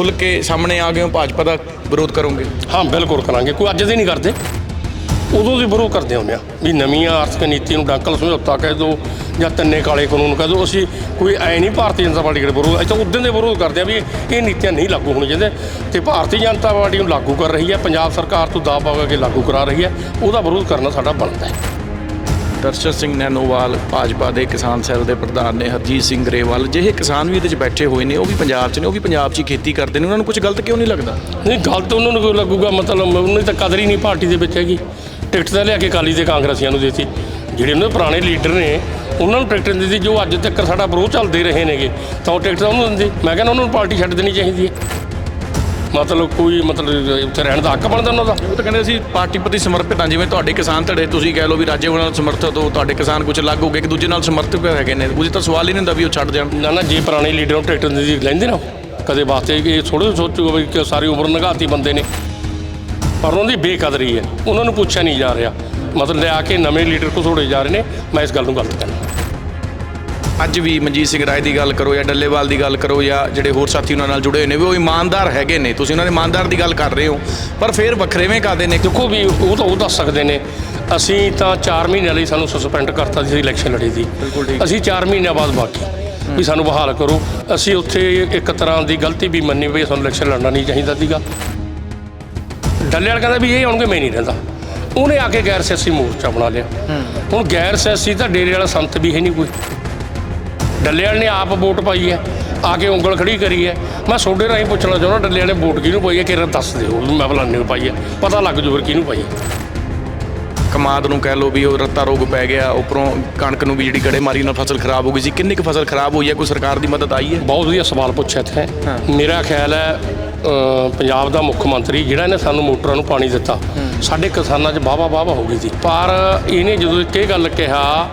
ਖੁੱਲ ਕੇ ਸਾਹਮਣੇ ਆ ਗਏ ਹੋ ਭਾਜਪਾ ਦਾ ਵਿਰੋਧ ਕਰੋਗੇ? ਹਾਂ, ਬਿਲਕੁਲ ਕਰਾਂਗੇ, ਕੋਈ ਅੱਜ ਦੇ ਨਹੀਂ ਕਰਦੇ। ਉਦੋਂ ਦੀ ਵਿਰੋਧ ਕਰਦੇ ਹੁੰਦੇ ਆ ਵੀ ਨਵੀਆਂ ਆਰਥਿਕ ਨੀਤੀ ਨੂੰ ਡੰਕਲ ਸਮਝੌਤਾ ਕਹਿ ਦੋ ਜਾਂ ਤੰਨੇ ਕਾਲੇ ਕਾਨੂੰਨ ਕਹਿ ਦੋ, ਅਸੀਂ ਕੋਈ ਐ ਨਹੀਂ ਭਾਰਤੀ ਜਨਤਾ ਪਾਰਟੀ ਦੇ ਵਿਰੋਧ ਅਸੀਂ ਤਾਂ ਉਦੋਂ ਦੇ ਵਿਰੋਧ ਕਰਦੇ ਆ ਵੀ ਇਹ ਨੀਤੀਆਂ ਨਹੀਂ ਲਾਗੂ ਹੋਣੀਆਂ ਚਾਹੀਦੀਆਂ। ਤੇ ਭਾਰਤੀ ਜਨਤਾ ਪਾਰਟੀ ਨੂੰ ਲਾਗੂ ਕਰ ਰਹੀ ਹੈ, ਪੰਜਾਬ ਸਰਕਾਰ ਤੋਂ ਦਾਅ ਪਾ ਕੇ ਲਾਗੂ ਕਰਾ ਰਹੀ ਹੈ, ਉਹਦਾ ਵਿਰੋਧ ਕਰਨਾ ਸਾਡਾ ਬਣਦਾ ਹੈ। ਦਰਸ਼ਨ ਸਿੰਘ ਨੈਨੋਵਾਲ, ਭਾਜਪਾ ਦੇ ਕਿਸਾਨ ਸੈੱਲ ਦੇ ਪ੍ਰਧਾਨ ਨੇ ਹਰਜੀਤ ਸਿੰਘ ਗਰੇਵਾਲ ਜਿਹੇ ਕਿਸਾਨ ਵੀ ਇਹਦੇ 'ਚ ਬੈਠੇ ਹੋਏ ਨੇ, ਉਹ ਵੀ ਪੰਜਾਬ 'ਚ ਨੇ, ਉਹ ਵੀ ਪੰਜਾਬ 'ਚ ਹੀ ਖੇਤੀ ਕਰਦੇ ਨੇ, ਉਹਨਾਂ ਨੂੰ ਕੁਝ ਗਲਤ ਕਿਉਂ ਨਹੀਂ ਲੱਗਦਾ? ਨਹੀਂ, ਗਲਤ ਉਹਨਾਂ ਨੂੰ ਕਿਉਂ ਲੱਗੂਗਾ? ਮਤਲਬ ਉਹਨਾਂ ਦੀ ਤਾਂ ਕਦਰ ਹੀ ਨਹੀਂ ਪਾਰਟੀ ਦੇ ਵਿੱਚ ਹੈਗੀ। ਟਿਕਟ ਤਾਂ ਲਿਆ ਕੇ ਅਕਾਲੀ ਦੇ ਕਾਂਗਰਸੀਆਂ ਨੂੰ ਦਿੱਤੀ। ਜਿਹੜੇ ਉਹਨਾਂ ਦੇ ਪੁਰਾਣੇ ਲੀਡਰ ਨੇ, ਉਹਨਾਂ ਨੂੰ ਟਿਕਟ ਦਿੱਤੀ, ਜੋ ਅੱਜ ਤੱਕ ਸਾਡਾ ਵਿਰੋਧ ਚੱਲਦੇ ਰਹੇ ਨੇਗੇ, ਤਾਂ ਉਹ ਟਿਕਟ ਤਾਂ ਉਹਨੂੰ ਦਿੰਦੇ। ਮੈਂ ਕਹਿੰਦਾ ਉਹਨਾਂ ਨੂੰ ਪਾਰਟੀ ਛੱਡ ਦੇਣੀ ਚਾਹੀਦੀ ਹੈ। ਮਤਲਬ ਕੋਈ ਮਤਲਬ ਉੱਥੇ ਰਹਿਣ ਦਾ ਹੱਕ ਬਣਦਾ ਉਹਨਾਂ ਦਾ? ਉਹ ਤਾਂ ਕਹਿੰਦੇ ਅਸੀਂ ਪਾਰਟੀ ਪ੍ਰਤੀ ਸਮਰਪਿਤ ਹਾਂ ਜਿਵੇਂ ਤੁਹਾਡੇ ਕਿਸਾਨ ਧੜੇ ਤੁਸੀਂ ਕਹਿ ਲਓ ਵੀ ਰਾਜੇ ਨਾਲ ਸਮਰਥਿਤ ਹੋ ਤੁਹਾਡੇ ਕਿਸਾਨ ਕੁਝ ਅਲੱਗ ਹੋ ਗਏ ਇੱਕ ਦੂਜੇ ਨਾਲ ਸਮਰਥਿਤ ਹੈਗੇ ਨੇ? ਉਹਦੀ ਤਾਂ ਸਵਾਲ ਹੀ ਨਹੀਂ ਹੁੰਦਾ ਵੀ ਉਹ ਛੱਡ ਜਾਣ। ਨਾ ਨਾ ਜੇ ਪੁਰਾਣੇ ਲੀਡਰ ਨੂੰ ਟਿਕਟ ਦਿੰਦੀ ਲੈਂਦੇ ਨਾ। ਕਦੇ ਵਾਸਤੇ ਇਹ ਥੋੜੇ ਸੋਚੂਗਾ ਵੀ ਕਿ ਸਾਰੀ ਉਮਰ ਨਗਾਤੀ ਬੰਦੇ ਨੇ। ਪਰ ਉਹਨਾਂ ਦੀ ਬੇਕਦਰੀ ਹੈ ਉਹਨਾਂ ਨੂੰ ਪੁੱਛਿਆ ਨਹੀਂ ਜਾ ਰਿਹਾ। ਮਤਲਬ ਲਿਆ ਕੇ ਨਵੇਂ ਲੀਡਰ ਘਸੋੜੇ ਜਾ ਰਹੇ ਨੇ ਮੈਂ ਇਸ ਗੱਲ ਨੂੰ ਗਲਤ ਕਹਿੰਦਾ। ਅੱਜ ਵੀ ਮਨਜੀਤ ਸਿੰਘ ਰਾਏ ਦੀ ਗੱਲ ਕਰੋ ਜਾਂ ਡੱਲੇਵਾਲ ਦੀ ਗੱਲ ਕਰੋ ਜਾਂ ਜਿਹੜੇ ਹੋਰ ਸਾਥੀ ਉਹਨਾਂ ਨਾਲ ਜੁੜੇ ਹੋਏ ਨੇ ਵੀ ਉਹ ਇਮਾਨਦਾਰ ਹੈਗੇ ਨੇ। ਤੁਸੀਂ ਉਹਨਾਂ ਦੇ ਇਮਾਨਦਾਰ ਦੀ ਗੱਲ ਕਰ ਰਹੇ ਹੋ ਪਰ ਫਿਰ ਵੱਖਰੇਵੇਂ ਕਰਦੇ ਨੇ? ਦੇਖੋ ਵੀ ਉਹ ਤਾਂ ਉਹ ਦੱਸ ਸਕਦੇ ਨੇ ਅਸੀਂ ਤਾਂ 4 ਮਹੀਨਿਆਂ ਲਈ ਸਾਨੂੰ ਸਸਪੈਂਡ ਕਰਤਾ ਸੀ ਇਲੈਕਸ਼ਨ ਲੜੀ ਠੀਕ। ਅਸੀਂ 4 ਮਹੀਨਿਆਂ ਬਾਅਦ ਬਾਕੀ ਵੀ ਸਾਨੂੰ ਬਹਾਲ ਕਰੋ। ਅਸੀਂ ਉੱਥੇ ਇੱਕ ਤਰ੍ਹਾਂ ਦੀ ਗਲਤੀ ਵੀ ਮੰਨੀ ਵੀ ਸਾਨੂੰ ਇਲੈਕਸ਼ਨ ਲੜਨਾ ਨਹੀਂ ਚਾਹੀਦਾ ਸੀਗਾ। ਡੱਲੇ ਵਾਲਾ ਕਹਿੰਦਾ ਵੀ ਇਹ ਆਉਣਗੇ ਮੈਂ ਨਹੀਂ ਰਹਿੰਦਾ। ਉਹਨੇ ਆ ਕੇ ਗੈਰ ਸਿਆਸੀ ਮੋਰਚਾ ਬਣਾ ਲਿਆ। ਹੁਣ ਗੈਰ ਸਿਆਸੀ ਤਾਂ ਡੇਰੇ ਵਾਲਾ ਸੰਤ ਵੀ ਹੈ ਨਹੀਂ ਕੋਈ। ਡੱਲੇ ਵਾਲੇ ਨੇ ਆਪ ਵੋਟ ਪਾਈ ਹੈ ਆ ਕੇ ਉਂਗਲ ਖੜੀ ਕਰੀ ਹੈ। ਮੈਂ ਤੁਹਾਡੇ ਰਾਹੀਂ ਪੁੱਛਣਾ ਚਾਹੁੰਦਾ ਡੱਲੇ ਵਾਲੇ ਵੋਟ ਕਿਹਨੂੰ ਪਾਈ ਹੈ? ਕਿਹੜਾ ਦੱਸ ਦਿਓ ਮੈਂ ਫਲਾਣੇ ਨੂੰ ਪਾਈ ਹੈ। ਪਤਾ ਲੱਗ ਜੂ ਫਿਰ ਕਿਹਨੂੰ ਪਾਈ ਹੈ। ਕਮਾਦ ਨੂੰ ਕਹਿ ਲਓ ਵੀ ਉਹ ਰੱਤਾ ਰੋਗ ਪੈ ਗਿਆ ਉੱਪਰੋਂ ਕਣਕ ਨੂੰ ਵੀ ਜਿਹੜੀ ਗੜੇਮਾਰੀ ਨਾਲ ਫਸਲ ਖਰਾਬ ਹੋ ਗਈ ਸੀ। ਕਿੰਨੀ ਕੁ ਫਸਲ ਖਰਾਬ ਹੋਈ ਹੈ? ਕੋਈ ਸਰਕਾਰ ਦੀ ਮਦਦ ਆਈ ਹੈ? ਬਹੁਤ ਵਧੀਆ ਸਵਾਲ ਪੁੱਛਿਆ ਇੱਥੇ। ਮੇਰਾ ਖਿਆਲ ਹੈ ਪੰਜਾਬ ਦਾ ਮੁੱਖ ਮੰਤਰੀ ਜਿਹੜਾ ਇਹਨੇ ਸਾਨੂੰ ਮੋਟਰਾਂ ਨੂੰ ਪਾਣੀ ਦਿੱਤਾ ਸਾਡੇ ਕਿਸਾਨਾਂ 'ਚ ਵਾਹਵਾ ਵਾਹਵਾ ਹੋ ਗਈ ਸੀ। ਪਰ ਇਹਨੇ ਜਦੋਂ ਇੱਕ ਇਹ ਗੱਲ ਕਿਹਾ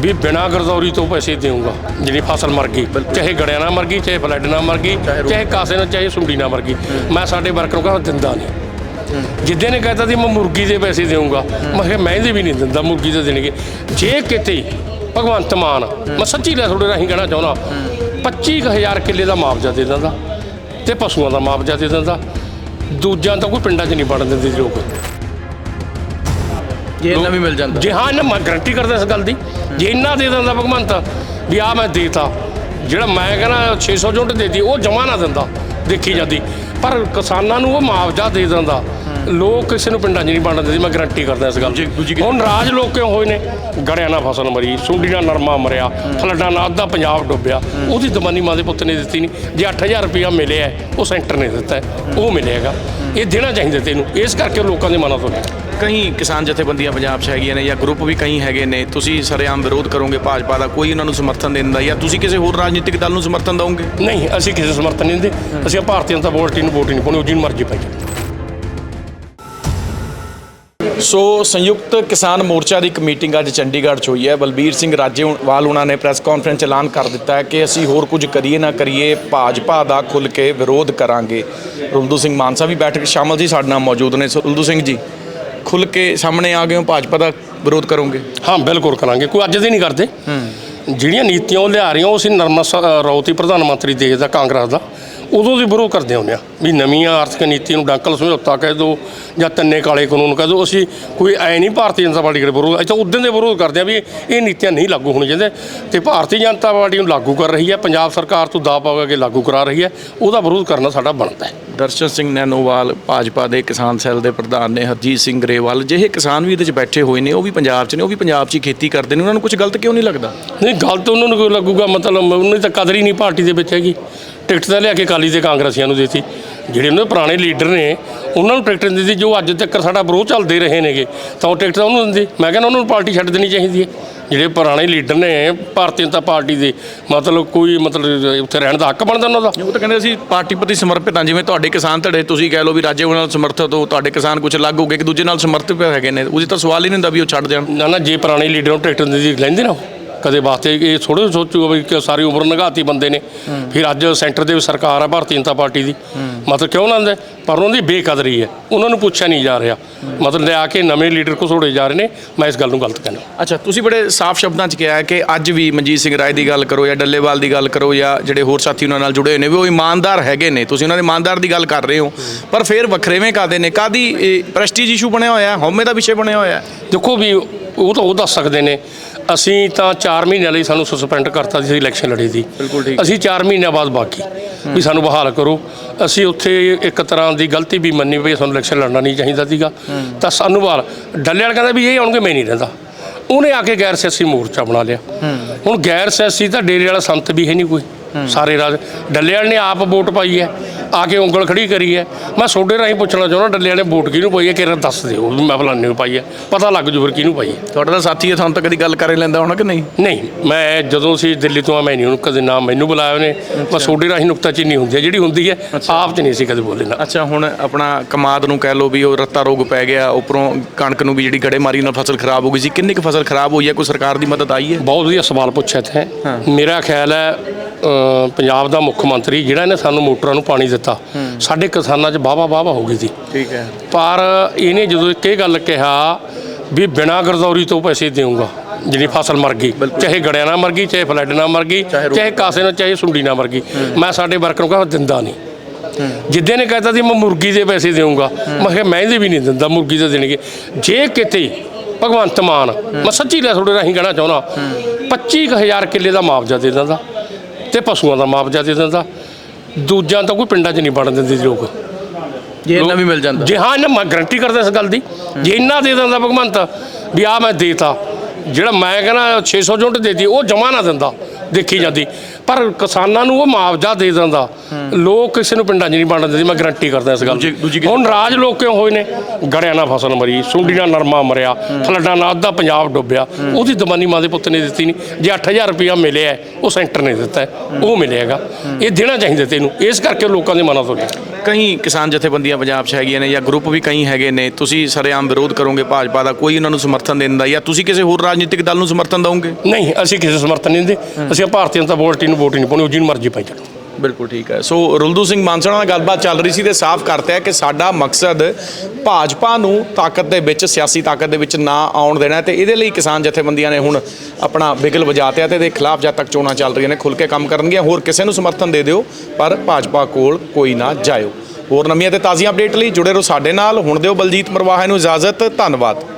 ਵੀ ਬਿਨਾਂ ਗਰਦੌਰੀ ਤੋਂ ਪੈਸੇ ਦੇਊਂਗਾ ਜਿਹੜੀ ਫਸਲ ਮਰ ਗਈ। ਚਾਹੇ ਗੜਿਆਂ ਨਾਲ ਮਰ ਗਈ ਚਾਹੇ ਫਲੱਡ ਨਾਲ ਮਰ ਗਈ ਚਾਹੇ ਕਾਸੇ ਨਾਲ ਚਾਹੇ ਸੁੰਡੀ ਨਾਲ ਮਰ ਗਈ। ਮੈਂ ਸਾਡੇ ਵਰਕਰ ਨੂੰ ਕਹਿੰਦਾ ਦਿੰਦਾ ਨਹੀਂ। ਜਿੱਦੇ ਨੇ ਕਹਿਤਾ ਸੀ ਮੈਂ ਮੁਰਗੀ ਦੇ ਪੈਸੇ ਦੇਊਂਗਾ। ਮੈਂ ਕਿਹਾ ਮੈਂ ਇਹਦੇ ਵੀ ਨਹੀਂ ਦਿੰਦਾ ਮੁਰਗੀ ਦੇ ਦੇਣਗੇ। ਜੇ ਕਿਤੇ ਭਗਵੰਤ ਮਾਨ ਮੈਂ ਸੱਚੀ ਲੈ ਤੁਹਾਡੇ ਰਾਹੀਂ ਕਹਿਣਾ ਚਾਹੁੰਦਾ 25000 ਕਿੱਲੇ ਦਾ ਮੁਆਵਜ਼ਾ ਦੇ ਦਿੰਦਾ ਤੇ ਪਸ਼ੂਆਂ ਦਾ ਮੁਆਵਜ਼ਾ ਦੇ ਦਿੰਦਾ। ਦੂਜਿਆਂ ਤਾਂ ਕੋਈ ਪਿੰਡਾਂ 'ਚ ਨਹੀਂ ਵੜਨ ਦਿੰਦੇ ਲੋਕ। ਜੇ ਇਹਨਾਂ ਵੀ ਮਿਲ ਜਾਂਦਾ। ਜੇ ਹਾਂ ਇਹਨਾਂ ਮੈਂ ਗਰੰਟੀ ਕਰਦਾ ਇਸ ਗੱਲ ਦੀ। ਜੇ ਇੰਨਾ ਦੇ ਦਿੰਦਾ ਭਗਵੰਤ ਵੀ ਆ ਮੈਂ ਦੇਤਾ। ਜਿਹੜਾ ਮੈਂ ਕਹਿੰਦਾ 600 ਯੂਨਿਟ ਦੇਤੀ ਉਹ ਜਮਾ ਨਾ ਦਿੰਦਾ ਦੇਖੀ ਜਾਂਦੀ। ਪਰ ਕਿਸਾਨਾਂ ਨੂੰ ਉਹ ਮੁਆਵਜ਼ਾ ਦੇ ਦਿੰਦਾ। ਲੋਕ ਕਿਸੇ ਨੂੰ ਪਿੰਡਾਂ 'ਚ ਨਹੀਂ ਵੰਡਦੇ ਸੀ ਮੈਂ ਗਰੰਟੀ ਕਰਦਾ ਇਸ ਗੱਲ ਹੁਣ ਨਾਰਾਜ਼ ਲੋਕ ਕਿਉਂ ਹੋਏ ਨੇ? ਗੜਿਆਂ ਨਾਲ ਫਸਲ ਮਰੀ ਸੁੰਡੀ ਨਾਲ ਨਰਮਾ ਮਰਿਆ ਫਲੱਡਾਂ ਨਾਲ ਅੱਧਾ ਪੰਜਾਬ ਡੁੱਬਿਆ। ਉਹਦੀ ਦਮਾਨੀ ਮਾਂ ਦੇ ਪੁੱਤ ਨੇ ਦਿੱਤੀ ਨਹੀਂ ਜੇ 8000 ਰੁਪਇਆ ਮਿਲਿਆ ਉਹ ਸੈਂਟਰ ਨੇ ਦਿੱਤਾ। ਉਹ ਮਿਲੇਗਾ ਇਹ ਦੇਣਾ ਚਾਹੀਦਾ ਤੈਨੂੰ ਇਸ ਕਰਕੇ ਲੋਕਾਂ ਦੇ ਮਨਾਂ ਤੋਂ ਲਿਆ ਕਈ ਕਿਸਾਨ ਜਥੇਬੰਦੀਆਂ ਪੰਜਾਬ 'ਚ ਹੈਗੀਆਂ ਨੇ ਜਾਂ ਗਰੁੱਪ ਵੀ ਕਈ ਹੈਗੇ ਨੇ ਤੁਸੀਂ ਸਰੇਆਮ ਵਿਰੋਧ ਕਰੋਗੇ ਭਾਜਪਾ ਦਾ ਕੋਈ ਉਹਨਾਂ ਨੂੰ ਸਮਰਥਨ ਨਹੀਂ ਦਿੰਦਾ ਜਾਂ ਤੁਸੀਂ ਕਿਸੇ ਹੋਰ ਰਾਜਨੀਤਿਕ ਦਲ ਨੂੰ ਸਮਰਥਨ ਦਿਓਗੇ ਨਹੀਂ ਅਸੀਂ ਕਿਸੇ ਸਮਰਥਨ ਨਹੀਂ ਦਿੰਦੇ ਅਸੀਂ ਭਾਰਤੀ ਜਨਤਾ ਪਾਰਟੀ ਨੂੰ ਵੋਟ ਨਹੀਂ ਪਾਉਣੀ ਉਹ ਜਿਹਨੂੰ ਮਰਜ਼ੀ ਪਾਈ ਜਾਵੇ। ਸੋ ਸੰਯੁਕਤ ਕਿਸਾਨ ਮੋਰਚਾ ਦੀ ਇੱਕ ਮੀਟਿੰਗ ਅੱਜ ਚੰਡੀਗੜ੍ਹ 'ਚ ਹੋਈ ਹੈ। ਬਲਬੀਰ ਸਿੰਘ ਰਾਜੇਵਾਲ ਉਹਨਾਂ ਨੇ ਪ੍ਰੈਸ ਕਾਨਫਰੰਸ 'ਚ ਐਲਾਨ ਕਰ ਦਿੱਤਾ ਹੈ ਕਿ ਅਸੀਂ ਹੋਰ ਕੁਝ ਕਰੀਏ ਨਾ ਕਰੀਏ ਭਾਜਪਾ ਦਾ ਖੁੱਲ ਕੇ ਵਿਰੋਧ ਕਰਾਂਗੇ। ਰੁਲਦੂ ਸਿੰਘ ਮਾਨਸਾ ਵੀ ਬੈਠਕ ਸ਼ਾਮਲ ਸੀ ਸਾਡੇ ਨਾਲ ਮੌਜੂਦ ਨੇ। ਰੁਲਦੂ ਸਿੰਘ ਜੀ ਖੁੱਲ ਕੇ ਸਾਹਮਣੇ ਆ ਗਏ ਹੋ ਭਾਜਪਾ ਦਾ ਵਿਰੋਧ ਕਰੋਗੇ? ਹਾਂ ਬਿਲਕੁਲ ਕਰਾਂਗੇ। ਕੋਈ ਅੱਜ ਦੇ ਨਹੀਂ ਕਰਦੇ। ਜਿਹੜੀਆਂ ਨੀਤੀਆਂ ਉਹ ਲਿਆ ਰਹੀਆਂ ਉਹ ਅਸੀਂ ਨਰਮਾ ਹੀ ਪ੍ਰਧਾਨ ਮੰਤਰੀ ਦੇਸ਼ ਦਾ ਕਾਂਗਰਸ ਦਾ। ਉਦੋਂ ਦੀ ਵਿਰੋਧ ਕਰਦੇ ਹੁੰਦੇ ਆ ਵੀ ਨਵੀਆਂ ਆਰਥਿਕ ਨੀਤੀ ਨੂੰ ਡੰਕਲ ਸਮਝੌਤਾ ਕਹਿ ਦੋ ਜਾਂ ਤੰਨੇ ਕਾਲੇ ਕਾਨੂੰਨ ਕਹਿ ਦੋ ਅਸੀਂ ਕੋਈ ਐ ਨਹੀਂ ਭਾਰਤੀ ਜਨਤਾ ਪਾਰਟੀ ਦੇ ਵਿਰੋਧ ਅਸੀਂ ਤਾਂ ਉਦੋਂ ਦੇ ਵਿਰੋਧ ਕਰਦੇ ਆ ਵੀ ਇਹ ਨੀਤੀਆਂ ਨਹੀਂ ਲਾਗੂ ਹੋਣੀਆਂ ਚਾਹੀਦੀਆਂ ਤੇ ਭਾਰਤੀ ਜਨਤਾ ਪਾਰਟੀ ਨੂੰ ਲਾਗੂ ਕਰ ਰਹੀ ਹੈ ਪੰਜਾਬ ਸਰਕਾਰ ਤੋਂ ਦਾਅ ਪਾ ਕੇ ਲਾਗੂ ਕਰਾ ਰਹੀ ਹੈ ਉਹਦਾ ਵਿਰੋਧ ਕਰਨਾ ਸਾਡਾ ਬਣਦਾ ਹੈ। ਦਰਸ਼ਨ ਸਿੰਘ ਨੈਨੋਵਾਲ ਭਾਜਪਾ ਦੇ ਕਿਸਾਨ ਸੈੱਲ ਦੇ ਪ੍ਰਧਾਨ ਨੇ ਹਰਜੀਤ ਸਿੰਘ ਗਰੇਵਾਲ ਜਿਹੇ ਕਿਸਾਨ ਵੀ ਇਹਦੇ 'ਚ ਬੈਠੇ ਹੋਏ ਨੇ ਉਹ ਵੀ ਪੰਜਾਬ 'ਚ ਨੇ ਉਹ ਵੀ ਪੰਜਾਬ 'ਚ ਹੀ ਖੇਤੀ ਕਰਦੇ ਨੇ ਉਹਨਾਂ ਨੂੰ ਕੁਝ ਗਲਤ ਕਿਉਂ ਨਹੀਂ ਲੱਗਦਾ? ਨਹੀਂ ਗੱਲ ਤਾਂ ਉਹਨਾਂ ਨੂੰ ਕਿਉਂ ਲੱਗੂਗਾ? ਮਤਲਬ ਉਹਨਾਂ ਦੀ ਤਾਂ ਕਦਰ ਹੀ ਨਹੀਂ ਪਾਰਟੀ ਦੇ ਵਿੱਚ ਹੈਗੀ। ਟਿਕਟ ਤਾਂ ਲਿਆ ਕੇ ਅਕਾਲੀ ਤੇ ਕਾਂਗਰਸੀਆਂ ਨੂੰ ਦਿੱਤੀ। ਜਿਹੜੇ ਉਹਨਾਂ ਦੇ ਪੁਰਾਣੇ ਲੀਡਰ ਨੇ ਉਹਨਾਂ ਨੂੰ ਟਿਕਟ ਦਿੱਤੀ ਜੋ ਅੱਜ ਤੱਕ ਸਾਡਾ ਵਿਰੋਧ ਚੱਲਦੇ ਰਹੇ ਨੇਗੇ ਤਾਂ ਉਹ ਟਿਕਟ ਤਾਂ ਉਹਨੂੰ ਦਿੰਦੀ। ਮੈਂ ਕਹਿੰਦਾ ਉਹਨਾਂ ਨੂੰ ਪਾਰਟੀ ਛੱਡ ਦੇਣੀ ਚਾਹੀਦੀ ਹੈ। ਜਿਹੜੇ ਪੁਰਾਣੇ ਲੀਡਰ ਨੇ ਭਾਰਤੀ ਜਨਤਾ ਪਾਰਟੀ ਦੇ ਮਤਲਬ ਕੋਈ ਮਤਲਬ ਉੱਥੇ ਰਹਿਣ ਦਾ ਹੱਕ ਬਣਦਾ ਉਹਨਾਂ ਦਾ? ਉਹ ਤਾਂ ਕਹਿੰਦੇ ਅਸੀਂ ਪਾਰਟੀ ਪ੍ਰਤੀ ਸਮਰਪਿਤ ਹਾਂ ਜਿਵੇਂ ਤੁਹਾਡੇ ਕਿਸਾਨ ਧੜੇ ਤੁਸੀਂ ਕਹਿ ਲਓ ਵੀ ਰਾਜੇ ਨਾਲ ਸਮਰਥਿਤ ਹੋ ਤੁਹਾਡੇ ਕਿਸਾਨ ਕੁਝ ਅਲੱਗ ਹੋ ਗਏ ਇੱਕ ਦੂਜੇ ਨਾਲ ਸਮਰਥਿਤ ਹੈਗੇ ਨੇ। ਉਹਦੀ ਤਾਂ ਸਵਾਲ ਹੀ ਨਹੀਂ ਹੁੰਦਾ ਵੀ ਉਹ ਛੱਡ ਜਾਣ। ਨਾ ਨਾ ਜੇ ਪੁਰਾਣੇ ਲੀਡਰ ਨੂੰ ਟਿਕਟ ਦਿੰਦੀ ਲੈਂਦੇ ਨਾ। ਕਦੇ ਵਾਸਤੇ ਇਹ ਥੋੜੇ ਸੋਚੂਗਾ ਵੀ ਕਿ ਸਾਰੀ ਉਮਰ ਨਗਾਤੀ ਬੰਦੇ ਨੇ। ਫਿਰ ਅੱਜ ਸੈਂਟਰ ਦੇ ਵਿੱਚ ਸਰਕਾਰ ਹੈ ਭਾਰਤੀ ਜਨਤਾ ਪਾਰਟੀ ਦੀ। ਮਤਲਬ ਕਿਉਂ ਨਾ ਦੇ ਪਰ ਉਹਨਾਂ ਦੀ ਬੇਕਦਰੀ ਹੈ। ਉਹਨਾਂ ਨੂੰ ਪੁੱਛਿਆ ਨਹੀਂ ਜਾ ਰਿਹਾ। ਮਤਲਬ ਲਿਆ ਕੇ ਨਵੇਂ ਲੀਡਰ ਘਸੋੜੇ ਜਾ ਰਹੇ ਨੇ। ਮੈਂ ਇਸ ਗੱਲ ਨੂੰ ਗਲਤ ਕਹਿੰਦਾ। ਅੱਛਾ ਤੁਸੀਂ ਬੜੇ ਸਾਫ਼ ਸ਼ਬਦਾਂ 'ਚ ਕਿਹਾ ਕਿ ਅੱਜ ਵੀ ਮਨਜੀਤ ਸਿੰਘ ਰਾਏ ਦੀ ਗੱਲ ਕਰੋ ਜਾਂ ਡੱਲੇਵਾਲ ਦੀ ਗੱਲ ਕਰੋ ਜਾਂ ਜਿਹੜੇ ਹੋਰ ਸਾਥੀ ਉਹਨਾਂ ਨਾਲ ਜੁੜੇ ਹੋਏ ਨੇ ਵੀ ਉਹ ਇਮਾਨਦਾਰ ਹੈਗੇ ਨੇ। ਤੁਸੀਂ ਉਹਨਾਂ ਦੇ ਇਮਾਨਦਾਰ ਦੀ ਗੱਲ ਕਰ ਰਹੇ ਹੋ। ਪਰ ਫਿਰ ਵੱਖਰੇਵੇਂ ਕਾਦੇ ਨੇ? ਕਾਦੀ ਪ੍ਰੈਸਟੀਜ ਇਸ਼ੂ ਬਣਿਆ ਹੋਇਆ ਹੈ? ਹਉਮੈ ਦਾ ਵਿਸ਼ੇ ਬਣਿਆ ਹੋਇਆ ਹੈ? ਦੇਖੋ ਵੀ ਉਹ ਤਾਂ ਉਹ ਦੱਸ ਸਕਦੇ ਨੇ। ਅਸੀਂ ਤਾਂ 4 ਮਹੀਨਿਆਂ ਲਈ ਸਾਨੂੰ ਸਸਪੈਂਡ ਕਰਤਾ ਸੀ ਇਲੈਕਸ਼ਨ ਲੜੀ ਸੀ ਬਿਲਕੁਲ ਠੀਕ। ਅਸੀਂ 4 ਮਹੀਨਿਆਂ ਬਾਅਦ ਬਾਕੀ ਵੀ ਸਾਨੂੰ ਬਹਾਲ ਕਰੋ। ਅਸੀਂ ਉੱਥੇ ਇੱਕ ਤਰ੍ਹਾਂ ਦੀ ਗਲਤੀ ਵੀ ਮੰਨੀ ਵੀ ਸਾਨੂੰ ਇਲੈਕਸ਼ਨ ਲੜਨਾ ਨਹੀਂ ਚਾਹੀਦਾ ਸੀਗਾ। ਤਾਂ ਸਾਨੂੰ ਬਹਾਲ ਡੱਲੇ ਵਾਲਾ ਕਹਿੰਦਾ ਵੀ ਇਹ ਆਉਣਗੇ ਮੈਂ ਨਹੀਂ ਰਹਿੰਦਾ। ਉਹਨੇ ਆ ਕੇ ਗੈਰ ਸਿਆਸੀ ਮੋਰਚਾ ਬਣਾ ਲਿਆ। ਹੁਣ ਗੈਰ ਸਿਆਸੀ ਤਾਂ ਡੇਰੇ ਵਾਲਾ ਸੰਤ ਵੀ ਹੈ ਨਹੀਂ ਕੋਈ। ਸਾਰੇ ਰਾਜ ਡੱਲੇ ਵਾਲੇ ਨੇ ਆਪ ਵੋਟ ਪਾਈ ਹੈ। ਆ ਕੇ ਉਂਗਲ ਖੜੀ ਕਰੀ ਹੈ। ਮੈਂ ਤੁਹਾਡੇ ਰਾਹੀਂ ਪੁੱਛਣਾ ਚਾਹੁੰਦਾ ਡੱਲੇ ਵਾਲੇ ਵੋਟ ਕਿਹਨੂੰ ਪਾਈ ਹੈ ਕਿਹੜਾ ਦੱਸ ਦਿਓ ਵੀ ਮੈਂ ਫਲਾਣੇ ਨੂੰ ਪਾਈ ਹੈ ਪਤਾ ਲੱਗ ਜੂ ਫਿਰ ਕਿਹਨੂੰ ਪਾਈ ਹੈ ਤੁਹਾਡਾ ਤਾਂ ਸਾਥੀ ਹੈ ਤੁਹਾਨੂੰ ਤਾਂ ਕਦੀ ਗੱਲ ਕਰੇ ਲੈਂਦਾ ਹੋਣਾ ਕਿ ਨਹੀਂ? ਨਹੀਂ ਮੈਂ ਜਦੋਂ ਅਸੀਂ ਦਿੱਲੀ ਤੋਂ ਆ ਮੈਂ ਨਹੀਂ ਉਹਨੂੰ ਕਦੇ ਨਾ ਮੈਨੂੰ ਬੁਲਾਇਆ ਉਹਨੇ। ਬਸ ਤੁਹਾਡੇ ਰਾਹੀਂ ਨੁਕਤਾਚੀਨੀ ਹੁੰਦੀ ਹੈ ਜਿਹੜੀ ਹੁੰਦੀ ਹੈ ਆਪ ਚ ਨਹੀਂ ਅਸੀਂ ਕਦੇ ਬੋਲੇ ਨਾ। ਅੱਛਾ ਹੁਣ ਆਪਣਾ ਕਮਾਦ ਨੂੰ ਕਹਿ ਲਓ ਵੀ ਉਹ ਰੱਤਾ ਰੋਗ ਪੈ ਗਿਆ ਉੱਪਰੋਂ ਕਣਕ ਨੂੰ ਵੀ ਜਿਹੜੀ ਗੜੇਮਾਰੀ ਨਾਲ ਫਸਲ ਖਰਾਬ ਹੋ ਗਈ ਸੀ ਕਿੰਨੀ ਕੁ ਫਸਲ ਖਰਾਬ ਹੋਈ ਹੈ? ਕੋਈ ਸਰਕਾਰ ਦੀ ਮਦਦ ਆਈ ਹੈ? ਬਹੁਤ ਵਧੀਆ ਸਵਾਲ ਪੁੱਛਿਆ ਤੇ ਮੇਰਾ ਖਿਆਲ ਹੈ ਪੰਜਾਬ ਦਾ ਮੁੱਖ ਮੰਤਰੀ ਜਿਹੜਾ ਇਹਨੇ ਸਾਨੂੰ ਮੋਟਰਾਂ ਨੂੰ ਪਾਣੀ ਦਿੱਤਾ ਸਾਡੇ ਕਿਸਾਨਾਂ 'ਚ ਵਾਹਵਾ ਵਾਹਵਾ ਹੋ ਗਈ ਸੀ। ਠੀਕ ਹੈ। ਪਰ ਇਹਨੇ ਜਦੋਂ ਇੱਕ ਇਹ ਗੱਲ ਕਿਹਾ ਵੀ ਬਿਨਾਂ ਗਰਦੌਰੀ ਤੋਂ ਪੈਸੇ ਦੇਊਂਗਾ ਜਿਹੜੀ ਫਸਲ ਮਰ ਗਈ ਚਾਹੇ ਗੜਿਆ ਨਾਲ ਮਰ ਗਈ ਚਾਹੇ ਫਲੱਡ ਨਾਲ ਮਰ ਗਈ ਚਾਹੇ ਕਾਸੇ ਨਾਲ ਚਾਹੇ ਸੁੰਡੀ ਨਾਲ ਮਰ ਗਈ ਮੈਂ ਸਾਡੇ ਵਰਕਰ ਨੂੰ ਕਹਾਂ ਦਿੰਦਾ ਨਹੀਂ। ਜਿੱਦੇ ਨੇ ਕਹਿਤਾ ਸੀ ਮੈਂ ਮੁਰਗੀ ਦੇ ਪੈਸੇ ਦੇਊਂਗਾ ਮੈਂ ਕਿਹਾ ਮੈਂ ਇਹਦੇ ਵੀ ਨਹੀਂ ਦਿੰਦਾ ਮੁਰਗੀ ਦੇ ਦੇਣਗੇ। ਜੇ ਕਿਤੇ ਭਗਵੰਤ ਮਾਨ ਮੈਂ ਸੱਚੀ ਲੈ ਤੁਹਾਡੇ ਰਾਹੀਂ ਕਹਿਣਾ ਚਾਹੁੰਦਾ 25000 ਕਿੱਲੇ ਦਾ ਮੁਆਵਜ਼ਾ ਦੇ ਦਿੰਦਾ। ਤੇ ਪਸ਼ੂਆਂ ਦਾ ਮੁਆਵਜ਼ਾ ਦੇ ਦਿੰਦਾ। ਦੂਜਾ ਤਾਂ ਕੋਈ ਪਿੰਡਾਂ 'ਚ ਨਹੀਂ ਬਣ ਦਿੰਦੇ ਜੀ ਲੋਕ। ਜੇ ਇੰਨਾ ਵੀ ਮਿਲ ਜਾਂਦਾ। ਜੇ ਹਾਂ ਇਹਨਾਂ ਮੈਂ ਗਰੰਟੀ ਕਰਦਾ ਇਸ ਗੱਲ ਦੀ। ਜੇ ਇੰਨਾ ਦੇ ਦਿੰਦਾ ਭਗਵੰਤ ਵੀ ਆ ਮੈਂ ਦੇਤਾ। ਜਿਹੜਾ ਮੈਂ ਕਹਿੰਦਾ 600 ਯੂਨਿਟ ਦੇਤੀ ਉਹ ਜਮਾ ਨਾ ਦਿੰਦਾ। ਦੇਖੀ ਜਾਂਦੀ। ਪਰ ਕਿਸਾਨਾਂ ਨੂੰ ਉਹ ਮੁਆਵਜ਼ਾ ਦੇ ਦਿੰਦਾ। ਲੋਕ ਕਿਸੇ ਨੂੰ ਪਿੰਡਾਂ 'ਚ ਨਹੀਂ ਵੰਡ ਦਿੰਦੇ। ਮੈਂ ਗਰੰਟੀ ਕਰਦਾ ਇਸ ਗੱਲ ਦੀ। ਹੁਣ ਰਾਜ ਲੋਕ ਕਿਉਂ ਹੋਏ ਨੇ? ਗੜਿਆਂ ਨਾਲ ਫਸਲ ਮਰੀ ਸੁੰਡੀ ਨਾਲ ਨਰਮਾ ਮਰਿਆ ਫਲੱਡਾਂ ਨਾਲ ਅੱਧਾ ਪੰਜਾਬ ਡੁੱਬਿਆ। ਉਹਦੀ ਦਮਾਨੀ ਮਾਂ ਦੇ ਪੁੱਤ ਨੇ ਦਿੱਤੀ ਨਹੀਂ। ਜੇ 8000 ਰੁਪਇਆ ਮਿਲਿਆ ਉਹ ਸੈਂਟਰ ਨੇ ਦਿੱਤਾ। ਉਹ ਮਿਲੇਗਾ। ਇਹ ਦੇਣਾ ਚਾਹੀਦਾ ਤੈਨੂੰ ਇਸ ਕਰਕੇ ਲੋਕਾਂ ਦੇ ਮਨਾਂ ਤੋਂ ਕਈ ਕਿਸਾਨ ਜਥੇਬੰਦੀਆਂ ਪੰਜਾਬ 'ਚ ਹੈਗੀਆਂ ਨੇ ਜਾਂ ਗਰੁੱਪ ਵੀ ਕਈ ਹੈਗੇ ਨੇ। ਤੁਸੀਂ ਸਰੇਆਮ ਵਿਰੋਧ ਕਰੋਗੇ ਭਾਜਪਾ ਦਾ। ਕੋਈ ਉਹਨਾਂ ਨੂੰ ਸਮਰਥਨ ਦੇਣ ਦਾ ਜਾਂ ਤੁਸੀਂ ਕਿਸੇ ਹੋਰ ਰਾਜਨੀਤਿਕ ਦਲ ਨੂੰ ਸਮਰਥਨ ਦਿਓਗੇ ਨਹੀਂ ਅਸੀਂ ਕਿਸੇ ਸਮਰਥਨ ਨਹੀਂ ਦਿੰਦੇ। ਤੁਸੀਂ ਭਾਰਤੀ ਜਨਤਾ ਪਾਰਟੀ ਨੂੰ ਵੋਟ ਹੀ ਨਹੀਂ ਪਾਉਣੀ, ਉਹ ਜਿਹਨੂੰ ਮਰਜ਼ੀ ਪਾਈ ਚਲੋ। ਬਿਲਕੁਲ ਠੀਕ ਹੈ। ਸੋ ਰੁਲਦੂ ਸਿੰਘ ਮਾਨਸਾ ਨਾਲ ਗੱਲਬਾਤ ਚੱਲ ਰਹੀ ਸੀ ਤੇ ਸਾਫ਼ ਕਰਤਾ ਹੈ ਕਿ ਸਾਡਾ ਮਕਸਦ ਭਾਜਪਾ ਨੂੰ ਤਾਕਤ ਦੇ ਵਿੱਚ, ਸਿਆਸੀ ਤਾਕਤ ਦੇ ਵਿੱਚ ਨਾ ਆਉਣ ਦੇਣਾ ਹੈ ਤੇ ਇਹਦੇ ਲਈ ਕਿਸਾਨ ਜਥੇਬੰਦੀਆਂ ਨੇ ਹੁਣ ਆਪਣਾ ਬਿਗਲ ਵਜਾਤਿਆ ਤੇ ਇਹਦੇ ਖਿਲਾਫ ਜਦ ਤੱਕ ਚੋਣਾਂ ਚੱਲ ਰਹੀਆਂ ਨੇ ਖੁੱਲ ਕੇ ਕੰਮ ਕਰਨਗੀਆਂ। ਹੋਰ ਕਿਸੇ ਨੂੰ ਸਮਰਥਨ ਦੇ ਦਿਓ, ਪਰ ਭਾਜਪਾ ਕੋਲ ਕੋਈ ਨਾ ਜਾਇਓ। ਹੋਰ ਨਵੀਆਂ ਤੇ ਤਾਜ਼ੀਆਂ ਅਪਡੇਟ ਲਈ ਜੁੜੇ ਰਹੋ ਸਾਡੇ ਨਾਲ। ਹੁਣ ਦਿਓ ਬਲਜੀਤ ਮਰਵਾਹਾ ਨੂੰ ਇਜਾਜ਼ਤ। ਧੰਨਵਾਦ।